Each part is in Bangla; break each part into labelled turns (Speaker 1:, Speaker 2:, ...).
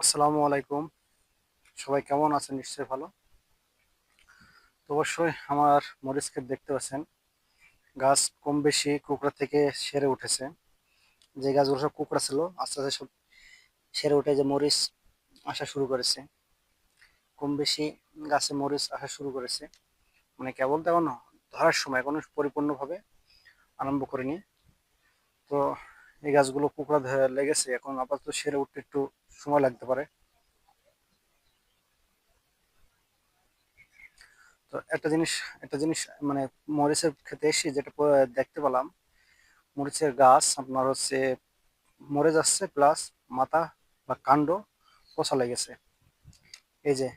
Speaker 1: আসসালামু আলাইকুম। সবাই কেমন আছেন? নিশ্চয়ই ভালো। তো অবশ্যই আমার মরিচ ক্ষেত দেখতে পাচ্ছেন। গাছ কম বেশি কুকড়া থেকে সেরে উঠেছে। যে গাছগুলো সব কুকড়া ছিল, আস্তে আস্তে সব সেরে উঠে যে মরিচ আসা শুরু করেছে। কম বেশি গাছে মরিচ আসা শুরু করেছে। মানে কেবল তেমন ধরার সময় এখনও পরিপূর্ণভাবে আরম্ভ করিনি। তো এই গাছগুলো ধরে লেগেছে, এখন আপাতত সেরে উঠতে একটু সময় লাগতে পারে। তো একটা জিনিস একটা জিনিস মানে মরিচের খেতে এসে যেটা দেখতে পেলাম, মরিচের গাছ আপনার হচ্ছে মরে যাচ্ছে প্লাস মাথা বা কাণ্ড পচা লেগেছে। এই যে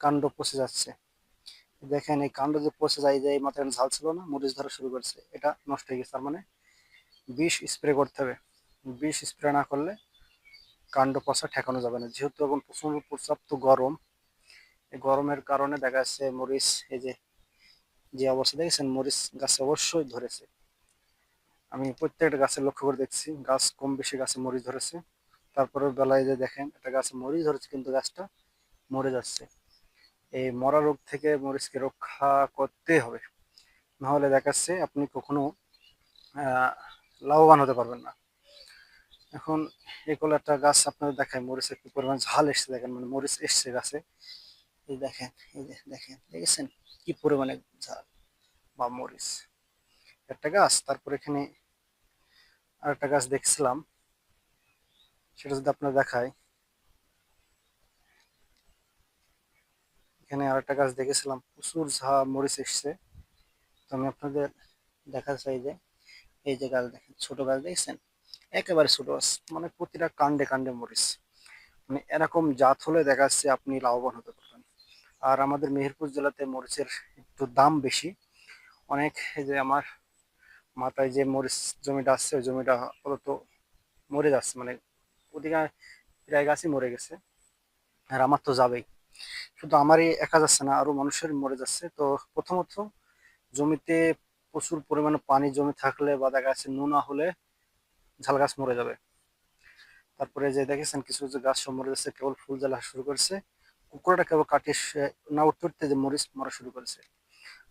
Speaker 1: কাণ্ড পচে যাচ্ছে। দেখেন এই কাণ্ড যে পচে যায় যে এই মাথায় ঝাল ছিল না, মরিচ ধরা শুরু করেছে, এটা নষ্ট হয়ে গেছে, তার মানে বিষ স্প্রে করতে হবে। বিষ স্প্রে না করলে কাণ্ড পচা ঠেকানো যাবে না। যেহেতু এখন প্রচণ্ড পর্যাপ্ত গরম, এই গরমের কারণে দেখা যাচ্ছে মরিচ, এই যে যে অবস্থা দেখেছেন, মরিচ গাছে অবশ্যই ধরেছে। আমি প্রত্যেকটা গাছে লক্ষ্য করে দেখছি, গাছ কম বেশি গাছে মরিচ ধরেছে। তারপরে বেলায় যে দেখেন, একটা গাছে মরিচ ধরেছে, কিন্তু গাছটা মরে যাচ্ছে। এই মরা রোগ থেকে মরিচকে রক্ষা করতে হবে। নাহলে দেখাচ্ছে আপনি কখনো লাভবান হতে পারবেন না। এখন এই কলারটা গাছ আপনাদের দেখায় মরিচের কি পরিমাণ ঝাল এসছে দেখেন মানে মরিচ এসছে গাছে। এই দেখেন এই দেখেন, দেখেছেন কি পরিমাণে ঝাল বা মরিচ। একটা গাছ, তারপর এখানে আর একটা গাছ দেখছিলাম, সেটা যদি আপনার দেখায় এখানে আর একটা গাছ দেখেছিলাম, প্রচুর ঝা, মরিচ এসছে। তো আমি আপনাদের দেখা চাই যে এই যে গাছ দেখেন, ছোট গাছ দেখছেন? একেবারে ছোট গাছ মানে প্রতিটা কাণ্ডে কাণ্ডে মরিচ। মানে এরকম জাত হলে দেখা যাচ্ছে আপনি লাভবান হতে পারবেন। আর আমাদের মেহেরপুর জেলাতে মরিচের একটু দাম বেশি। অনেক যে আমার মাথায় যে মরিচ জমিটা আসছে ওই জমিটা অত মরে যাচ্ছে মানে ওদিকে প্রায় গাছই মরে গেছে। আর আমার তো যাবেই। শুধু আমারই একা যাচ্ছে না, আরও মানুষের মরে যাচ্ছে। তো প্রথমত জমিতে প্রচুর পরিমাণে পানি জমে থাকলে বা দেখা যাচ্ছে নোনা হলে ঝাল গাছ মরে যাবে। তারপরে যে দেখেছেন কিছু কিছু গাছ সব মরে যাচ্ছে, কেবল ফুল জ্বালা শুরু করেছে। কুকুরটা কেবল কাটিয়ে না উঠতে যে মরিচ মরা শুরু করেছে।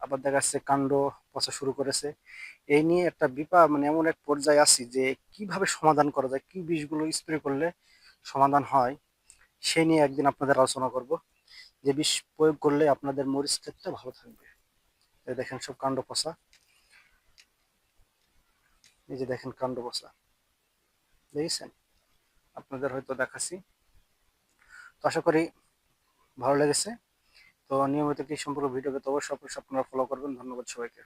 Speaker 1: আবার দেখা যাচ্ছে কাণ্ড পচা শুরু করেছে। এই নিয়ে একটা বিপা মানে এমন এক পর্যায়ে আছি যে কীভাবে সমাধান করা যায়, কি বিষগুলো স্প্রে করলে সমাধান হয় সেই নিয়ে একদিন আপনাদের আলোচনা করব। যে বিষ প্রয়োগ করলে আপনাদের মরিচ ক্ষেতটা ভালো থাকবে। দেখেন সব কাণ্ড পচা। এই যে দেখেন কাণ্ড বসা। দেখেছেন? আপনাদের হয়তো দেখাচ্ছি। তো আশা করি ভালো লেগেছে। তো নিয়মিত কি সম্পর্কে ভিডিও পেতে অবশ্যই আপনারা ফলো করবেন। ধন্যবাদ সবাইকে।